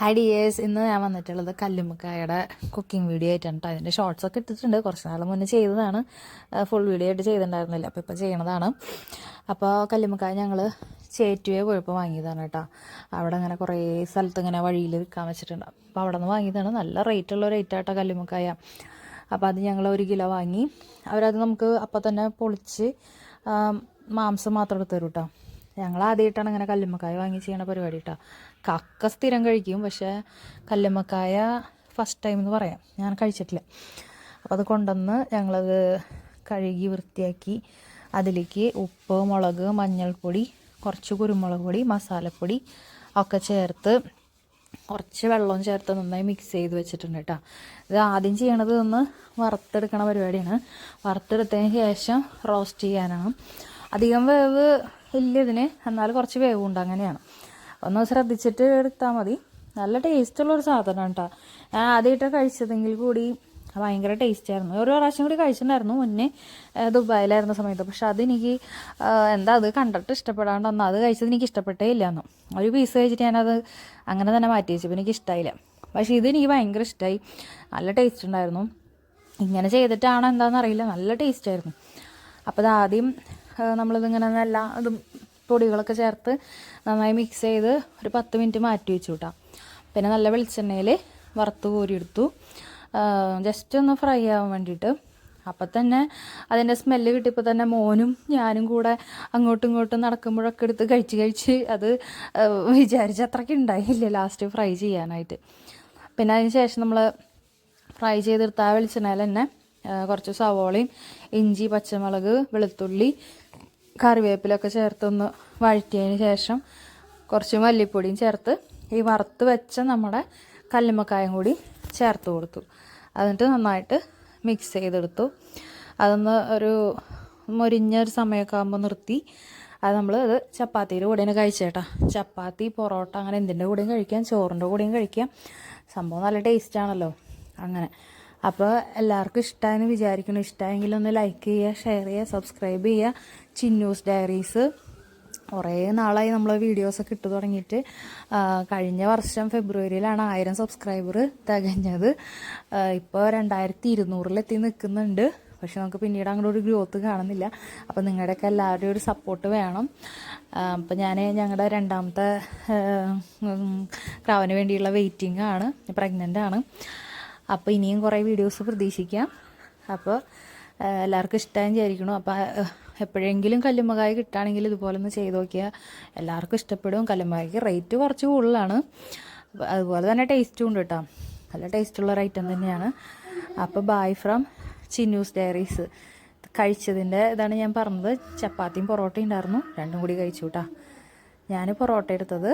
Hi dears ഇന്ന് ഞാൻ വന്നിട്ടുള്ളത് കല്ലുമ്മക്കായുടെ കുക്കിംഗ് വീഡിയോ ആയിട്ടാണ് കേട്ടോ. അതിന്റെ ഷോർട്സ് ഒക്കെ ഇട്ടിട്ടുണ്ട്. കുറച്ച് നാൾ മുന്നേ ചെയ്തതാണ്. ഫുൾ വീഡിയോ ആയിട്ട് ചെയ്തിട്ടുണ്ടായിരുന്നില്ല. അപ്പോൾ ഇപ്പോൾ ചെയ്യണതാണ്. അപ്പോൾ കല്ലുമുക്കായ ഞങ്ങൾ ചേറ്റുവേ പോയപ്പോൾ വാങ്ങിയതാണ് കേട്ടോ. അവിടെ അങ്ങനെ കുറേ സ്ഥലത്ത് ഇങ്ങനെ വഴിയിൽ വിൽക്കാൻ വെച്ചിട്ടുണ്ട്. അപ്പോൾ അവിടെ നിന്ന് വാങ്ങിയതാണ്. നല്ല റേറ്റുള്ള റേറ്റ് ആട്ടോ കല്ലുമ്മക്കായ. അപ്പോൾ അത് ഞങ്ങൾ ഒരു കിലോ വാങ്ങി. അവരത് നമുക്ക് അപ്പോൾ തന്നെ പൊളിച്ച് മാംസം മാത്രം എടുത്ത് തരും കേട്ടോ. ഞങ്ങൾ ആദ്യമായിട്ടാണ് ഇങ്ങനെ കല്ലുമ്മക്കായ വാങ്ങി ചെയ്യണ പരിപാടി കേട്ടോ കക്ക സ്ഥിരം കഴിക്കും പക്ഷേ കല്ലുമ്മക്കായ ഫസ്റ്റ് ടൈം എന്ന് പറയാം. ഞാൻ കഴിച്ചിട്ടില്ല. അപ്പോൾ അത് കൊണ്ടുവന്ന് ഞങ്ങളത് കഴുകി വൃത്തിയാക്കി അതിലേക്ക് ഉപ്പ് മുളക് മഞ്ഞൾപ്പൊടി കുറച്ച് കുരുമുളക് പൊടി മസാലപ്പൊടി ഒക്കെ ചേർത്ത് കുറച്ച് വെള്ളവും ചേർത്ത് നന്നായി മിക്സ് ചെയ്ത് വെച്ചിട്ടുണ്ട് കേട്ടോ ഇത് ആദ്യം ചെയ്യണത് ഒന്ന് വറുത്തെടുക്കണ പരിപാടിയാണ്. വറുത്തെടുത്തതിന് ശേഷം റോസ്റ്റ് ചെയ്യാനാണ്. അധികം വേവ് ഇല്ല ഇതിന് എന്നാൽ കുറച്ച് വേവുണ്ട് അങ്ങനെയാണ്. ഒന്ന് ശ്രദ്ധിച്ചിട്ട് എടുത്താൽ മതി. നല്ല ടേസ്റ്റുള്ളൊരു സാധനമാണ് കേട്ടോ ഞാൻ ആദ്യമായിട്ടാണ് കഴിച്ചതെങ്കിൽ കൂടി ഭയങ്കര ടേസ്റ്റ് ആയിരുന്നു. ഒരു പ്രാവശ്യം കൂടി കഴിച്ചിട്ടുണ്ടായിരുന്നു മുന്നേ ദുബായിലായിരുന്ന സമയത്ത്. പക്ഷെ അതെനിക്ക് എന്താ അത് കണ്ടിട്ട് ഇഷ്ടപ്പെടാണ്ട് ഒന്ന് അത് കഴിച്ചത് എനിക്ക് ഇഷ്ടപ്പെട്ടേ ഇല്ല എന്നു ഒരു പീസ് കഴിച്ചിട്ട് ഞാനത് അങ്ങനെ തന്നെ മാറ്റി വെച്ചു. എനിക്ക് ഇഷ്ടമായില്ല പക്ഷേ ഇത് എനിക്ക് ഭയങ്കര ഇഷ്ടമായി നല്ല ടേസ്റ്റ് ഉണ്ടായിരുന്നു. ഇങ്ങനെ ചെയ്തിട്ടാണോ എന്താണെന്ന് അറിയില്ല. നല്ല ടേസ്റ്റ് ആയിരുന്നു. അപ്പോൾ അത് ആദ്യം നമ്മളിതിങ്ങനെ നല്ല ഇതും പൊടികളൊക്കെ ചേർത്ത് നന്നായി മിക്സ് ചെയ്ത് ഒരു പത്ത് മിനിറ്റ് മാറ്റി വെച്ചു കിട്ടാം പിന്നെ നല്ല വെളിച്ചെണ്ണയിൽ വറുത്ത് കോരിയെടുത്തു. ജസ്റ്റ് ഒന്ന് ഫ്രൈ ആവാൻ വേണ്ടിയിട്ട്. അപ്പം തന്നെ അതിന്റെ സ്മെല്ല് കിട്ടിയപ്പോൾ തന്നെ മോനും ഞാനും കൂടെ അങ്ങോട്ടും ഇങ്ങോട്ടും നടക്കുമ്പോഴൊക്കെ എടുത്ത് കഴിച്ച് കഴിച്ച് അത് വിചാരിച്ച അത്രയ്ക്ക് ഉണ്ടായില്ല ലാസ്റ്റ് ഫ്രൈ ചെയ്യാനായിട്ട്. പിന്നെ അതിന് ശേഷം നമ്മൾ ഫ്രൈ ചെയ്തെടുത്ത ആ വെളിച്ചെണ്ണയിൽ തന്നെ കുറച്ച് സവോളയും ഇഞ്ചി പച്ചമുളക് വെളുത്തുള്ളി കറിവേപ്പിലൊക്കെ ചേർത്തൊന്ന് വഴറ്റിയതിന് ശേഷം കുറച്ച് മല്ലിപ്പൊടിയും ചേർത്ത് ഈ വറുത്ത് വെച്ച നമ്മുടെ കല്ലുമ്മക്കായും കൂടി ചേർത്ത് കൊടുത്തു. എന്നിട്ട് നന്നായിട്ട് മിക്സ് ചെയ്തെടുത്തു. അതൊന്ന് ഒരു മൊരിഞ്ഞ ഒരു സമയമൊക്കെ ആകുമ്പോൾ നിർത്തി. അത് നമ്മൾ അത് ചപ്പാത്തിയുടെ കൂടെയാണ് കഴിച്ചേട്ടാ. ചപ്പാത്തി പൊറോട്ട അങ്ങനെ എന്തിന്റെ കൂടെയും കഴിക്കാം ചോറിന്റെ കൂടെയും കഴിക്കാം. സംഭവം നല്ല ടേസ്റ്റാണല്ലോ അങ്ങനെ. അപ്പോൾ എല്ലാവർക്കും ഇഷ്ടമാണ് വിചാരിക്കണം ഇഷ്ടമായെങ്കിൽ ഒന്ന് ലൈക്ക് ചെയ്യുക ഷെയർ ചെയ്യുക സബ്സ്ക്രൈബ് ചെയ്യുക. ചിന്നൂസ് ഡയറീസ് കുറേ നാളായി നമ്മൾ വീഡിയോസൊക്കെ ഇട്ട് തുടങ്ങിയിട്ട്. കഴിഞ്ഞ വർഷം ഫെബ്രുവരിയിലാണ് ആയിരം സബ്സ്ക്രൈബർ തികഞ്ഞത്. ഇപ്പോൾ രണ്ടായിരത്തി ഇരുന്നൂറിലെത്തി നിൽക്കുന്നുണ്ട്. പക്ഷെ നമുക്ക് പിന്നീട് അങ്ങോട്ട് ഒരു ഗ്രോത്ത് കാണുന്നില്ല. അപ്പോൾ നിങ്ങളുടെയൊക്കെ എല്ലാവരുടെയും ഒരു സപ്പോർട്ട് വേണം. അപ്പോൾ ഞാൻ ഞങ്ങളുടെ രണ്ടാമത്തെ ക്രാവിന് വേണ്ടിയുള്ള വെയിറ്റിംഗ് ആണ്. പ്രഗ്നന്റ് ആണ്. അപ്പോൾ ഇനിയും കുറേ വീഡിയോസ് പ്രതീക്ഷിക്കാം. അപ്പോൾ എല്ലാവർക്കും ഇഷ്ടമായി വിചാരിക്കണം അപ്പോൾ എപ്പോഴെങ്കിലും കല്ലുമ്മകായ കിട്ടുകയാണെങ്കിൽ ഇതുപോലെ ഒന്ന് ചെയ്ത് നോക്കിയാൽ എല്ലാവർക്കും ഇഷ്ടപ്പെടും. കല്ലുമ്മകായ്ക്ക് റേറ്റ് കുറച്ച് കൂടുതലാണ്. അതുപോലെ തന്നെ ടേസ്റ്റും ഉണ്ട് കേട്ടോ നല്ല ടേസ്റ്റുള്ള ഒരു ഐറ്റം തന്നെയാണ്. അപ്പോൾ ബായ് ഫ്രം ചിന്നൂസ് ഡയറീസ് കഴിച്ചതിന്റെ ഇതാണ് ഞാൻ പറഞ്ഞത്. ചപ്പാത്തിയും പൊറോട്ടയും ഉണ്ടായിരുന്നു. രണ്ടും കൂടി കഴിച്ചു കേട്ടോ ഞാൻ പൊറോട്ട എടുത്തത്